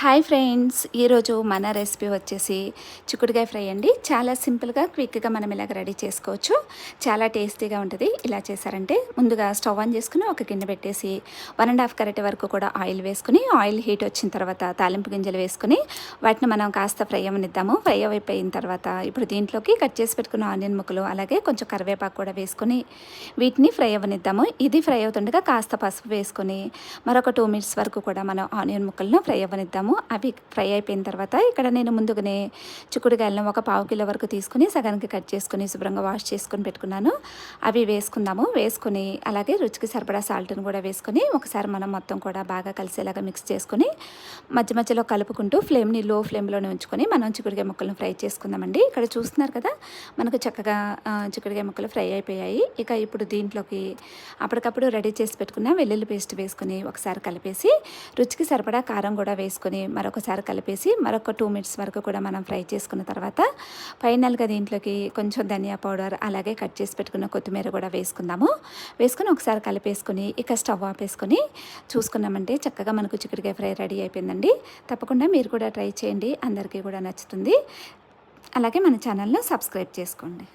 Hi friends ఈరోజు మన recipe వచ్చేసి చిక్కుడుకాయ ఫ్రై అండి. చాలా సింపుల్గా క్విక్గా మనం ఇలాగ రెడీ చేసుకోవచ్చు. చాలా టేస్టీగా ఉంటుంది. ఇలా చేశారంటే ముందుగా స్టవ్ ఆన్ చేసుకుని ఒక గిన్నె పెట్టేసి వన్ అండ్ హాఫ్ కరెక్ట్ వరకు కూడా ఆయిల్ వేసుకుని ఆయిల్ హీట్ వచ్చిన తర్వాత తాలింపు గింజలు వేసుకుని వాటిని మనం కాస్త ఫ్రై అవ్వనిద్దాము. ఫ్రై అయిపోయిన తర్వాత ఇప్పుడు దీంట్లోకి కట్ చేసి పెట్టుకున్న ఆనియన్ ముక్కలు అలాగే కొంచెం కరివేపాకు కూడా వేసుకుని వీటిని ఫ్రై అవ్వనిద్దాము. ఇది ఫ్రై అవుతుండగా కాస్త పసుపు వేసుకొని మరొక టూ మినిట్స్ వరకు కూడా మనం ఆనియన్ ముక్కలను ఫ్రై అవ్వనిద్దాము అవి ఫ్రై అయిపోయిన తర్వాత ఇక్కడ నేను ముందుగానే చిక్కుడుకాయలను ఒక పావు కిలో వరకు తీసుకుని సగానికి కట్ చేసుకుని శుభ్రంగా వాష్ చేసుకొని పెట్టుకున్నాను. అవి వేసుకుందాము. వేసుకొని అలాగే రుచికి సరిపడా సాల్ట్ని కూడా వేసుకొని ఒకసారి మనం మొత్తం కూడా బాగా కలిసేలాగా మిక్స్ చేసుకొని మధ్య మధ్యలో కలుపుకుంటూ ఫ్లేమ్ని లో ఫ్లేమ్లోనే ఉంచుకొని మనం చిక్కుడుకాయ ముక్కలను ఫ్రై చేసుకుందామండి. ఇక్కడ చూస్తున్నారు కదా మనకు చక్కగా చిక్కుడుకాయ ముక్కలు ఫ్రై అయిపోయాయి. ఇక ఇప్పుడు దీంట్లోకి అప్పటికప్పుడు రెడీ చేసి పెట్టుకున్న వెల్లుల్లి పేస్ట్ వేసుకుని ఒకసారి కలిపేసి రుచికి సరిపడా కారం కూడా వేసుకొని మరొకసారి కలిపేసి మరొక టూ మినిట్స్ వరకు కూడా మనం ఫ్రై చేసుకున్న తర్వాత ఫైనల్గా దీంట్లోకి కొంచెం ధనియా పౌడర్ అలాగే కట్ చేసి పెట్టుకున్న కొత్తిమీర కూడా వేసుకుందాము. వేసుకుని ఒకసారి కలిపేసుకుని ఇక స్టవ్ ఆపేసుకొని చూసుకున్నామంటే చక్కగా మనకు చిక్కుడుకాయ ఫ్రై రెడీ అయిపోయిందండి. తప్పకుండా మీరు కూడా ట్రై చేయండి. అందరికీ కూడా నచ్చుతుంది. అలాగే మన ఛానల్ను సబ్స్క్రైబ్ చేసుకోండి.